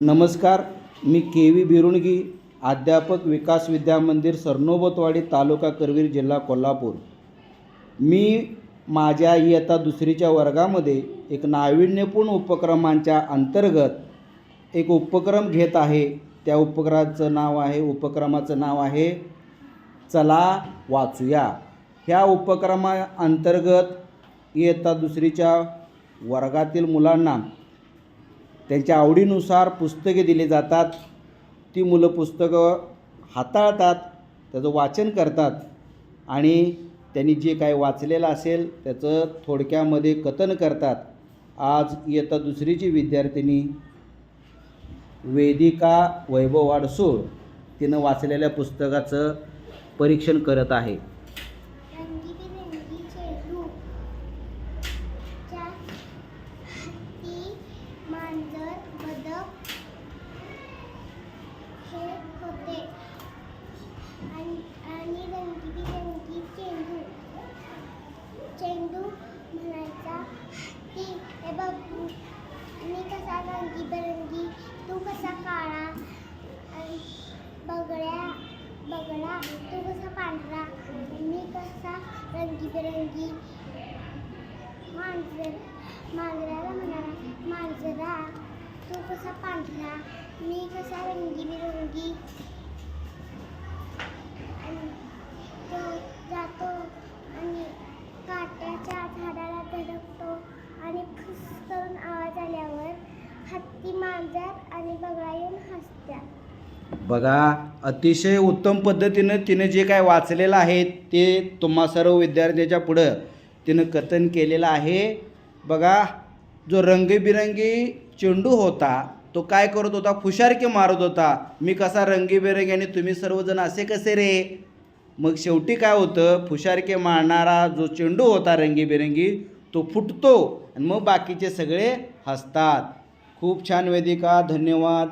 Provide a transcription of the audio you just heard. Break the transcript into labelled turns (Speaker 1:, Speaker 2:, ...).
Speaker 1: नमस्कार मी K V बिरुणगी अध्यापक विकास विद्या मंदिर सरनोबतवाडी तालुका करवीर जिल्हा कोल्हापूर. मी माझ्या इयत्ता दुसरीच्या वर्गामध्ये एक नाविन्यपूर्ण उपक्रमांच्या अंतर्गत एक उपक्रम घेत आहे. त्या उपक्रमाचं नाव आहे उपक्रमाचं नाव आहे चला वाचूया. ह्या उपक्रमा अंतर्गत इयत्ता दुसरीच्या वर्गातील मुलांना त्यांच्या आवडीनुसार पुस्तके दिली जातात. ती मुलं पुस्तकं हाताळतात त्याचं वाचन करतात आणि त्यांनी जे काही वाचलेलं असेल त्याचं थोडक्यामध्ये कथन करतात. आज इयत्ता दुसरीची विद्यार्थिनी वेदिका वैभव वाडसूळ तिनं वाचलेल्या पुस्तकाचं परीक्षण करत आहे
Speaker 2: रंगीबेरंगी चेंडू च्या हत्ती मांजर बदक खेळत होते आणि आणि रंगीबेरंगी चेंडू चेंडू म्हणायचा हत्ती हे बघ मी कसा रंगीबेरंगी तू कसा काळा बगळ्या बगड्या बगडा तू कसा पांढरा मी कसा रंगीबेरंगी मांजर मांजराला म्हणाला मांजरा तू कसा पांढरा मी कसा रंगीबिरंगी
Speaker 1: बघा अतिशय उत्तम पद्धतीनं तिनं जे काय वाचलेलं आहे ते तुम्हा सर्व विद्यार्थ्याच्या पुढं तिनं कथन केलेलं आहे. बघा जो रंगीबिरंगी चेंडू होता तो काय करत होता? फुशारकी मारत होता. मी कसा रंगीबेरंगी आणि तुम्ही सर्वजण असे कसे रे? मग शेवटी काय होतं? फुशारके मारणारा जो चेंडू होता रंगीबेरंगी तो फुटतो आणि मग बाकीचे सगळे हसतात. खूप छान वेदिका. धन्यवाद.